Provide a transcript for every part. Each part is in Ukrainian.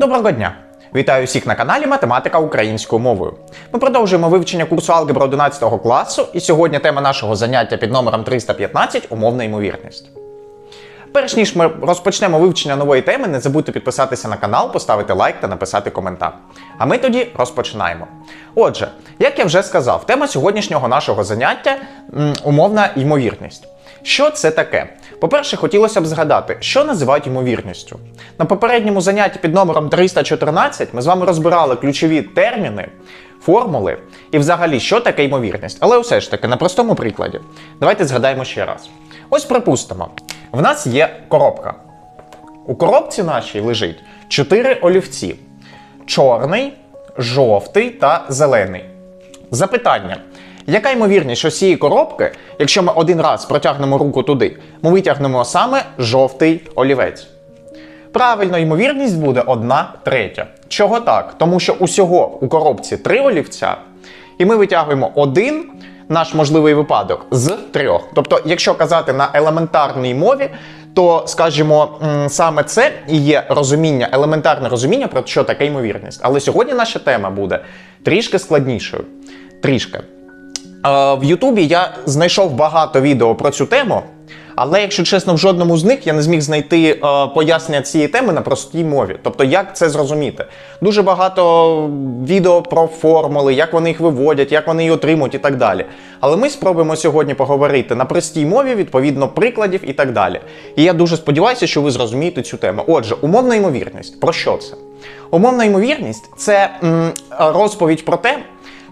Доброго дня! Вітаю всіх на каналі Математика українською мовою. Ми продовжуємо вивчення курсу алгебра 11 класу, і сьогодні тема нашого заняття під номером 315 умовна ймовірність. Перш ніж ми розпочнемо вивчення нової теми, не забудьте підписатися на канал, поставити лайк та написати коментар. А ми тоді розпочинаємо. Отже, як я вже сказав, тема сьогоднішнього нашого заняття умовна ймовірність. Що це таке? По-перше, хотілося б згадати, що називають ймовірністю. На попередньому занятті під номером 314 ми з вами розбирали ключові терміни, формули і взагалі, що таке ймовірність. Але все ж таки, на простому прикладі. Давайте згадаємо ще раз. Ось припустимо, в нас є коробка. У коробці нашій лежить 4 олівці: чорний, жовтий та зелений. Запитання. Яка ймовірність, що з цієї коробки, якщо ми один раз протягнемо руку туди, ми витягнемо саме жовтий олівець? Правильно, ймовірність буде 1 третя. Чого так? Тому що усього у коробці три олівця, і ми витягуємо один наш можливий випадок з трьох. Тобто, якщо казати на елементарній мові, то скажімо, саме це і є розуміння, елементарне розуміння про що таке ймовірність. Але сьогодні наша тема буде трішки складнішою. Трішки. В Ютубі я знайшов багато відео про цю тему, але, якщо чесно, в жодному з них я не зміг знайти е, пояснення цієї теми на простій мові. Тобто, як це зрозуміти? Дуже багато відео про формули, як вони їх виводять, як вони її отримують і так далі. Але ми спробуємо сьогодні поговорити на простій мові, відповідно прикладів і так далі. І я дуже сподіваюся, що ви зрозумієте цю тему. Отже, умовна ймовірність. Про що це? Умовна ймовірність це м, розповідь про те,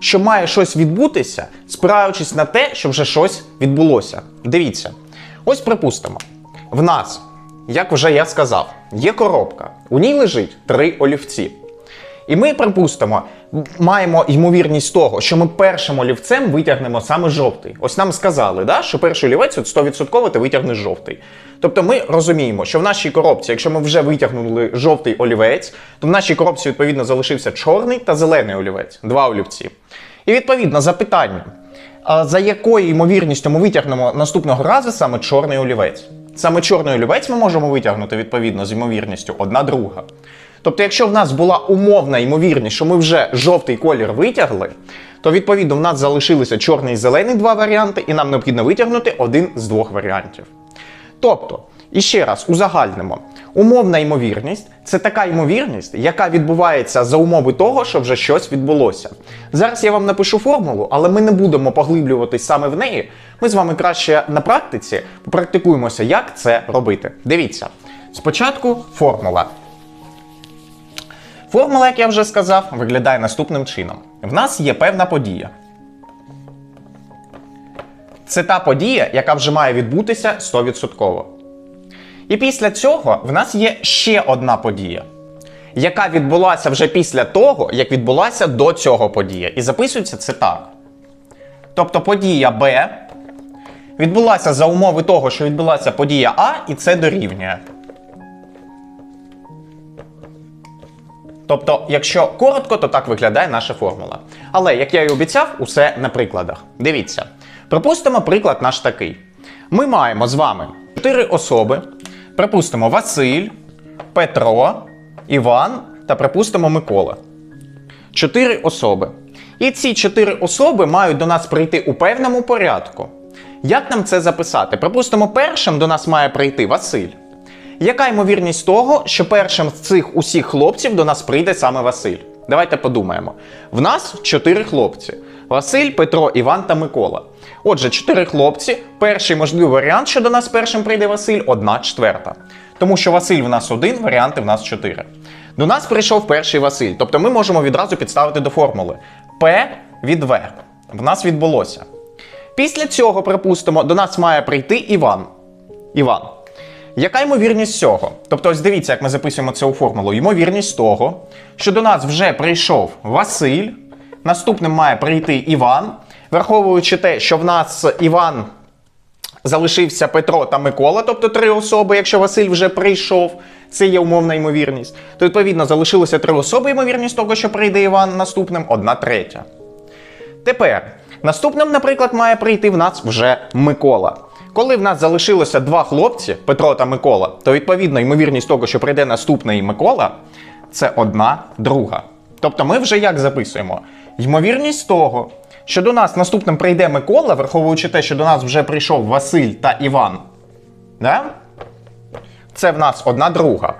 що має щось відбутися, спираючись на те, що вже щось відбулося. Дивіться, ось припустимо, в нас, як вже я сказав, є коробка, у ній лежить три олівці. І ми, припустимо, маємо ймовірність того, що ми першим олівцем витягнемо саме жовтий. Ось нам сказали, да, що перший олівець от 100% ти витягнеш жовтий. Тобто ми розуміємо, що в нашій коробці, якщо ми вже витягнули жовтий олівець, то в нашій коробці відповідно залишився чорний та зелений олівець, два олівці. І відповідно запитання: за якою ймовірністю ми витягнемо наступного разу саме чорний олівець? Саме чорний олівець ми можемо витягнути відповідно з ймовірністю одна друга. Тобто, якщо в нас була умовна ймовірність, що ми вже жовтий колір витягли, то відповідно в нас залишилися чорний і зелений два варіанти, і нам необхідно витягнути один з двох варіантів. Тобто, і ще раз узагальнимо, умовна ймовірність це така ймовірність, яка відбувається за умови того, що вже щось відбулося. Зараз я вам напишу формулу, але ми не будемо поглиблюватись саме в неї. Ми з вами краще на практиці попрактикуємося, як це робити. Дивіться, спочатку формула. Формула, як я вже сказав, виглядає наступним чином: в нас є певна подія. Це та подія, яка вже має відбутися 100%. І після цього в нас є ще одна подія, яка відбулася вже після того, як відбулася до цього подія. І записується це так. Тобто подія Б відбулася за умови того, що відбулася подія А, і це дорівнює. Тобто, якщо коротко, то так виглядає наша формула. Але, як я і обіцяв, усе на прикладах. Дивіться. Припустимо, приклад наш такий. Ми маємо з вами чотири особи. Припустимо Василь, Петро, Іван та припустимо Микола. Чотири особи. І ці чотири особи мають до нас прийти у певному порядку. Як нам це записати? Припустимо, першим до нас має прийти Василь. Яка ймовірність того, що першим з цих усіх хлопців до нас прийде саме Василь? Давайте подумаємо. В нас чотири хлопці: Василь, Петро, Іван та Микола. Отже, чотири хлопці. Перший можливий варіант, що до нас першим прийде Василь, одна четверта. Тому що Василь в нас один, варіанти в нас чотири. До нас прийшов перший Василь, тобто ми можемо відразу підставити до формули П від В. В нас відбулося. Після цього, припустимо, до нас має прийти Іван. Іван. Яка ймовірність цього? Тобто, ось дивіться, як ми записуємо цю формулу. Ймовірність того, що до нас вже прийшов Василь, наступним має прийти Іван, враховуючи те, що в нас Іван залишився Петро та Микола, тобто три особи, якщо Василь вже прийшов, це є умовна ймовірність. То відповідно залишилося три особи, ймовірність того, що прийде Іван наступним, одна третя. Тепер наступним, наприклад, має прийти в нас вже Микола. Коли в нас залишилося два хлопці, Петро та Микола, то відповідно ймовірність того, що прийде наступний Микола, це одна друга. Тобто ми вже як записуємо? Ймовірність того, що до нас наступним прийде Микола, враховуючи те, що до нас вже прийшов Василь та Іван. Да? Це в нас одна друга.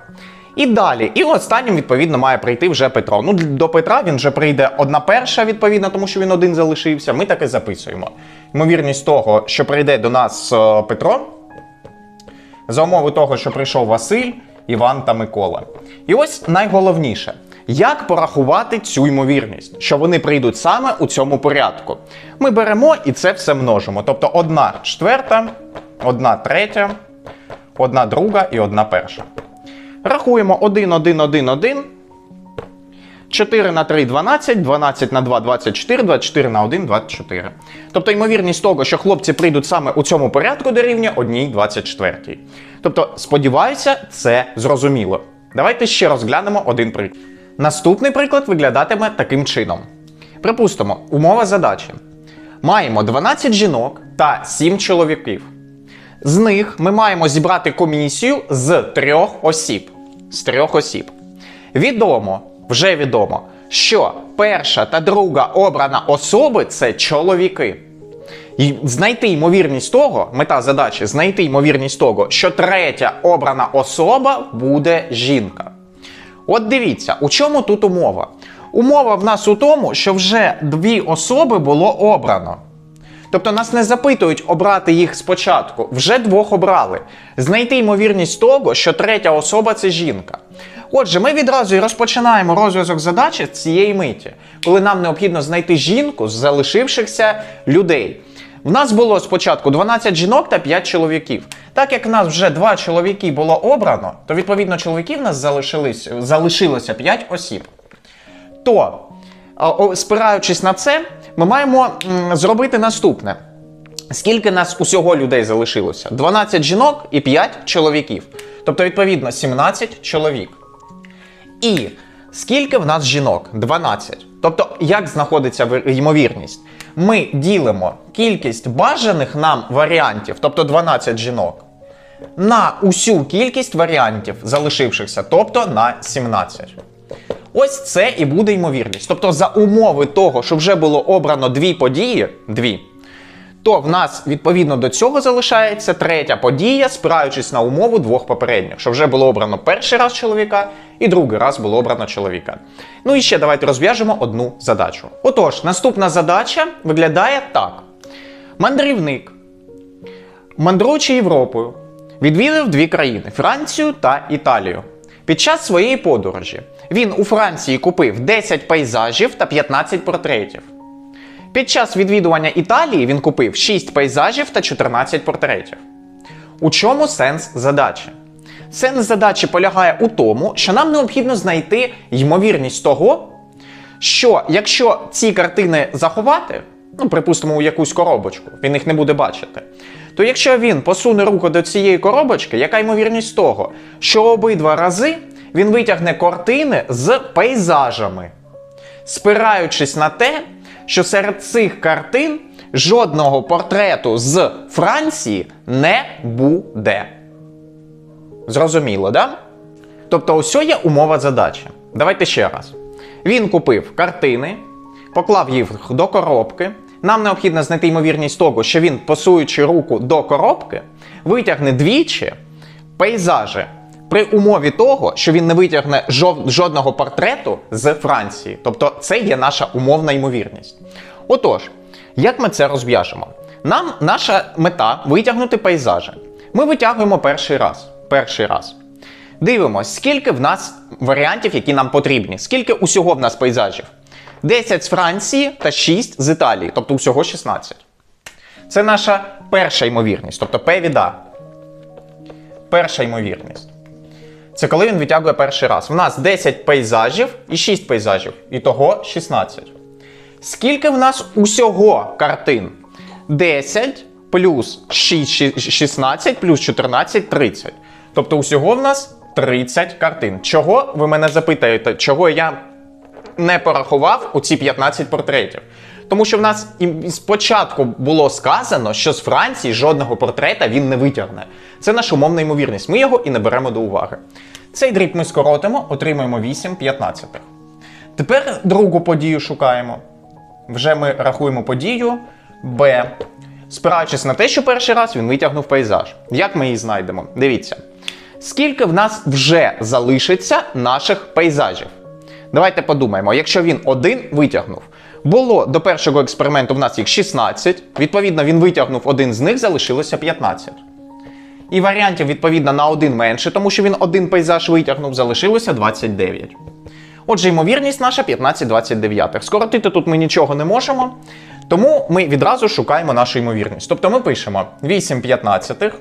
І далі, і останнім, відповідно, має прийти вже Петро. Ну, до Петра він вже прийде одна перша, відповідно, тому що він один залишився. Ми так і записуємо. Ймовірність того, що прийде до нас е, Петро, за умови того, що прийшов Василь, Іван та Микола. І ось найголовніше. Як порахувати цю ймовірність, що вони прийдуть саме у цьому порядку? Ми беремо і це все множимо. Тобто одна четверта, одна третя, одна друга і одна перша. Рахуємо 1, 1, 1, 1. 4 на 3 12, 12 на 2 24, 24 на 1 24. Тобто ймовірність того, що хлопці прийдуть саме у цьому порядку дорівнює 1 24. Тобто, сподіваюся, це зрозуміло. Давайте ще розглянемо один приклад. Наступний приклад виглядатиме таким чином. Припустимо, умова задачі. Маємо 12 жінок та 7 чоловіків. З них ми маємо зібрати комісію з трьох осіб. З трьох осіб. Відомо, вже відомо, що перша та друга обрана особи це чоловіки. І знайти ймовірність того, мета задачі знайти ймовірність того, що третя обрана особа буде жінка. От дивіться, у чому тут умова? Умова в нас у тому, що вже дві особи було обрано. Тобто нас не запитують обрати їх спочатку, вже двох обрали. Знайти ймовірність того, що третя особа це жінка. Отже, ми відразу і розпочинаємо розв'язок задачі з цієї миті, коли нам необхідно знайти жінку з залишившихся людей. В нас було спочатку 12 жінок та 5 чоловіків. Так як в нас вже 2 чоловіки було обрано, то відповідно чоловіків в нас залишились, залишилося 5 осіб. То, спираючись на це, ми маємо зробити наступне. Скільки нас усього людей залишилося? 12 жінок і 5 чоловіків. Тобто, відповідно, 17 чоловік. І скільки в нас жінок? 12. Тобто, як знаходиться ймовірність? Ми ділимо кількість бажаних нам варіантів, тобто 12 жінок, на усю кількість варіантів залишившихся, тобто на 17. Ось це і буде ймовірність. Тобто, за умови того, що вже було обрано дві події, дві, то в нас відповідно до цього залишається третя подія, спираючись на умову двох попередніх, що вже було обрано перший раз чоловіка і другий раз було обрано чоловіка. Ну і ще давайте розв'яжемо одну задачу. Отож, наступна задача виглядає так: мандрівник, мандруючи Європою, відвідав дві країни Францію та Італію. Під час своєї подорожі він у Франції купив 10 пейзажів та 15 портретів. Під час відвідування Італії він купив 6 пейзажів та 14 портретів. У чому сенс задачі? Сенс задачі полягає у тому, що нам необхідно знайти ймовірність того, що якщо ці картини заховати, ну, припустимо, у якусь коробочку, він їх не буде бачити, то якщо він посуне руку до цієї коробочки, яка ймовірність того, що обидва рази він витягне картини з пейзажами, спираючись на те, що серед цих картин жодного портрету з Франції не буде. Зрозуміло, да? Тобто, ось є умова задачі. Давайте ще раз. Він купив картини, поклав їх до коробки. Нам необхідно знайти ймовірність того, що він, посуючи руку до коробки, витягне двічі пейзажі при умові того, що він не витягне жодного портрету з Франції. Тобто, це є наша умовна ймовірність. Отож, як ми це розв'яжемо? Нам наша мета витягнути пейзажі. Ми витягуємо перший раз. Перший раз. Дивимось, скільки в нас варіантів, які нам потрібні. Скільки усього в нас пейзажів? 10 з Франції та 6 з Італії, тобто усього 16. Це наша перша ймовірність, тобто P від A. Перша ймовірність. Це коли він витягує перший раз. У нас 10 пейзажів і 6 пейзажів. І того 16. Скільки в нас усього картин? 10 плюс 6, 16 плюс 14 30. Тобто усього в нас 30 картин. Чого ви мене запитаєте, чого я не порахував у ці 15 портретів? Тому що в нас і спочатку було сказано, що з Франції жодного портрета він не витягне. Це наша умовна ймовірність. Ми його і не беремо до уваги. Цей дріб ми скоротимо, отримаємо 8 п'ятнадцятих. Тепер другу подію шукаємо. Вже ми рахуємо подію Б, спираючись на те, що перший раз він витягнув пейзаж. Як ми її знайдемо? Дивіться. Скільки в нас вже залишиться наших пейзажів? Давайте подумаємо, якщо він один витягнув. Було до першого експерименту в нас їх 16, відповідно, він витягнув один з них, залишилося 15. І варіантів, відповідно, на один менше, тому що він один пейзаж витягнув, залишилося 29. Отже, ймовірність наша 15-29. Скоротити тут ми нічого не можемо, тому ми відразу шукаємо нашу ймовірність. Тобто ми пишемо 8 15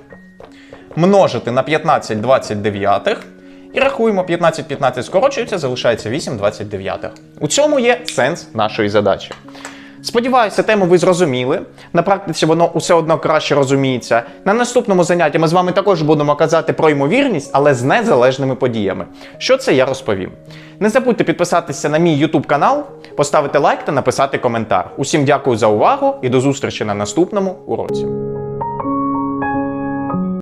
множити на 15 29 і рахуємо 15 15 скорочується, залишається 8 29. У цьому є сенс нашої задачі. Сподіваюся, тему ви зрозуміли. На практиці воно усе одно краще розуміється. На наступному занятті ми з вами також будемо казати про ймовірність, але з незалежними подіями. Що це я розповім. Не забудьте підписатися на мій YouTube канал, поставити лайк та написати коментар. Усім дякую за увагу і до зустрічі на наступному уроці.